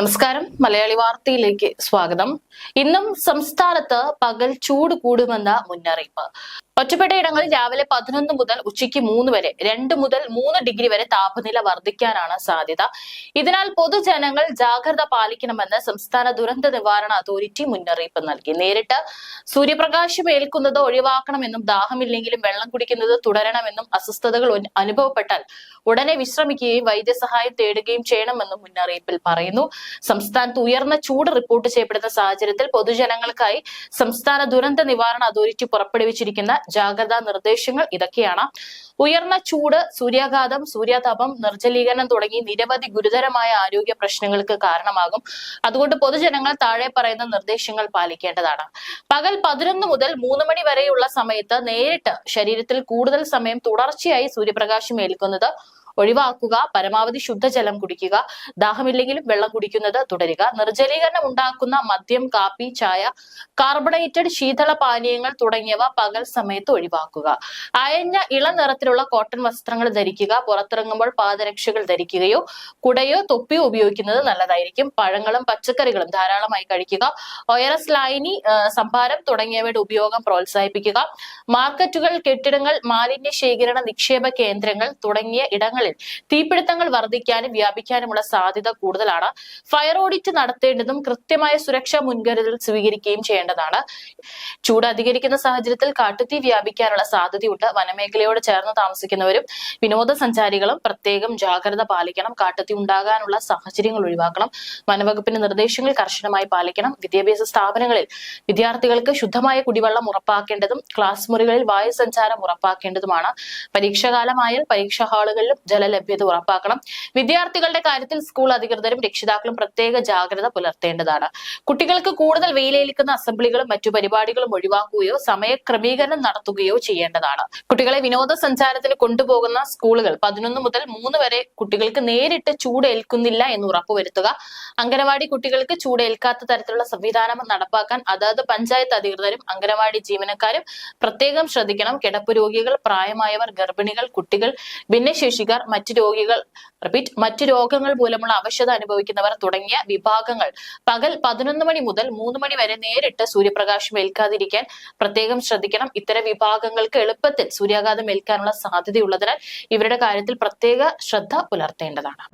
നമസ്കാരം. മലയാളി വാർത്തയിലേക്ക് സ്വാഗതം. ഇന്നും സംസ്ഥാനത്ത് പകൽ ചൂട് കൂടുമെന്ന മുന്നറിയിപ്പ്. ഒറ്റപ്പെട്ട ഇടങ്ങളിൽ രാവിലെ പതിനൊന്ന് മുതൽ ഉച്ചയ്ക്ക് മൂന്ന് വരെ രണ്ട് മുതൽ മൂന്ന് ഡിഗ്രി വരെ താപനില വർദ്ധിക്കാനാണ് സാധ്യത. ഇതിനാൽ പൊതുജനങ്ങൾ ജാഗ്രത പാലിക്കണമെന്ന് സംസ്ഥാന ദുരന്ത നിവാരണ അതോറിറ്റി മുന്നറിയിപ്പ് നൽകി. നേരിട്ട് സൂര്യപ്രകാശം ഏൽക്കുന്നത് ഒഴിവാക്കണമെന്നും ദാഹമില്ലെങ്കിലും വെള്ളം കുടിക്കുന്നത് തുടരണമെന്നും അസ്വസ്ഥതകൾ അനുഭവപ്പെട്ടാൽ ഉടനെ വിശ്രമിക്കുകയും വൈദ്യസഹായം തേടുകയും ചെയ്യണമെന്നും മുന്നറിയിപ്പിൽ പറയുന്നു. സംസ്ഥാനത്ത് ഉയർന്ന ചൂട് റിപ്പോർട്ട് ചെയ്യപ്പെടുന്ന സാഹചര്യത്തിൽ പൊതുജനങ്ങൾക്കായി സംസ്ഥാന ദുരന്ത നിവാരണ അതോറിറ്റി പുറപ്പെടുവിച്ചിരിക്കുന്ന ജാഗ്രതാ നിർദ്ദേശങ്ങൾ ഇതൊക്കെയാണ്. ഉയർന്ന ചൂട് സൂര്യാഘാതം സൂര്യാതാപം നിർജലീകരണം തുടങ്ങി നിരവധി ഗുരുതരമായ ആരോഗ്യ പ്രശ്നങ്ങൾക്ക് കാരണമാകും. അതുകൊണ്ട് പൊതുജനങ്ങൾ താഴെ പറയുന്ന നിർദ്ദേശങ്ങൾ പാലിക്കേണ്ടതാണ്. പകൽ പതിനൊന്ന് മുതൽ മൂന്ന് മണി വരെയുള്ള സമയത്ത് നേരിട്ട് ശരീരത്തിൽ കൂടുതൽ സമയം തുടർച്ചയായി സൂര്യപ്രകാശം ഏൽക്കുന്നത് ഒഴിവാക്കുക പരമാവധി ശുദ്ധജലം കുടിക്കുക ദാഹമില്ലെങ്കിലും വെള്ളം കുടിക്കുന്നത് തുടരുക. നിർജലീകരണം ഉണ്ടാക്കുന്ന മദ്യം കാപ്പി ചായ കാർബണേറ്റഡ് ശീതള പാനീയങ്ങൾ തുടങ്ങിയവ പകൽ സമയത്ത് ഒഴിവാക്കുക. അയഞ്ഞ ഇളനിറത്തിലുള്ള കോട്ടൺ വസ്ത്രങ്ങൾ ധരിക്കുക പുറത്തിറങ്ങുമ്പോൾ പാദരക്ഷകൾ ധരിക്കുകയോ കുടയോ തൊപ്പിയോ ഉപയോഗിക്കുന്നത് നല്ലതായിരിക്കും. പഴങ്ങളും പച്ചക്കറികളും ധാരാളമായി കഴിക്കുക ഒയറസ് ലൈനി സംഭാരം തുടങ്ങിയവയുടെ ഉപയോഗം പ്രോത്സാഹിപ്പിക്കുക മാർക്കറ്റുകൾ കെട്ടിടങ്ങൾ മാലിന്യ ശേഖരണ നിക്ഷേപ കേന്ദ്രങ്ങൾ തുടങ്ങിയ ഇടങ്ങളിൽ തീപിടുത്തങ്ങൾ വർദ്ധിക്കാനും വ്യാപിക്കാനുമുള്ള സാധ്യത കൂടുതലാണ്. ഫയർ ഓഡിറ്റ് നടത്തേണ്ടതും കൃത്യമായ സുരക്ഷാ മുൻകരുതൽ സ്വീകരിക്കുകയും ചെയ്യേണ്ടതാണ്. ചൂട് അധികരിക്കുന്ന സാഹചര്യത്തിൽ കാട്ടുതീ വ്യാപിക്കാനുള്ള സാധ്യതയുണ്ട്. വനമേഖലയോട് ചേർന്ന് താമസിക്കുന്നവരും വിനോദസഞ്ചാരികളും പ്രത്യേകം ജാഗ്രത പാലിക്കണം. കാട്ടുതീ ഉണ്ടാകാനുള്ള സാഹചര്യങ്ങൾ ഒഴിവാക്കണം. വനവകുപ്പിന്റെ നിർദ്ദേശങ്ങൾ കർശനമായി പാലിക്കണം. വിദ്യാഭ്യാസ സ്ഥാപനങ്ങളിൽ വിദ്യാർത്ഥികൾക്ക് ശുദ്ധമായ കുടിവെള്ളം ഉറപ്പാക്കേണ്ടതും ക്ലാസ് മുറികളിൽ വായു സഞ്ചാരം ഉറപ്പാക്കേണ്ടതുമാണ്. പരീക്ഷാകാലമായാൽ പരീക്ഷാ ഹാളുകളിലും ജലലഭ്യത ഉറപ്പാക്കണം. വിദ്യാർത്ഥികളുടെ കാര്യത്തിൽ സ്കൂൾ അധികൃതരും രക്ഷിതാക്കളും പ്രത്യേക ജാഗ്രത പുലർത്തേണ്ടതാണ്. കുട്ടികൾക്ക് കൂടുതൽ വെയിലേൽക്കുന്ന അസംബ്ലികളും മറ്റു പരിപാടികളും ഒഴിവാക്കുകയോ സമയക്രമീകരണം നടത്തുകയോ ചെയ്യേണ്ടതാണ്. കുട്ടികളെ വിനോദസഞ്ചാരത്തിന് കൊണ്ടുപോകുന്ന സ്കൂളുകൾ പതിനൊന്ന് മുതൽ മൂന്ന് വരെ കുട്ടികൾക്ക് നേരിട്ട് ചൂട് ഏൽക്കുന്നില്ല എന്ന് ഉറപ്പുവരുത്തുക. അംഗനവാടി കുട്ടികൾക്ക് ചൂട് ഏൽക്കാത്ത തരത്തിലുള്ള സംവിധാനം നടപ്പാക്കാൻ അതാത് പഞ്ചായത്ത് അധികൃതരും അംഗനവാടി ജീവനക്കാരും പ്രത്യേകം ശ്രദ്ധിക്കണം. കിടപ്പ് രോഗികൾ പ്രായമായവർ ഗർഭിണികൾ കുട്ടികൾ ഭിന്നശേഷിക്കാർ മറ്റ് രോഗികൾ റിപ്പീറ്റ് മറ്റു രോഗങ്ങൾ മൂലമുള്ള അവശത അനുഭവിക്കുന്നവർ തുടങ്ങിയ വിഭാഗങ്ങൾ. പകൽ പതിനൊന്ന് മണി മുതൽ മൂന്ന് മണി വരെ നേരിട്ട് സൂര്യപ്രകാശം ഏൽക്കാതിരിക്കാൻ പ്രത്യേകം ശ്രദ്ധിക്കണം. ഇത്തരം വിഭാഗങ്ങൾക്ക് എളുപ്പത്തിൽ സൂര്യാഘാതം ഏൽക്കാനുള്ള സാധ്യതയുള്ളതിനാൽ ഇവരുടെ കാര്യത്തിൽ പ്രത്യേക ശ്രദ്ധ പുലർത്തേണ്ടതാണ്.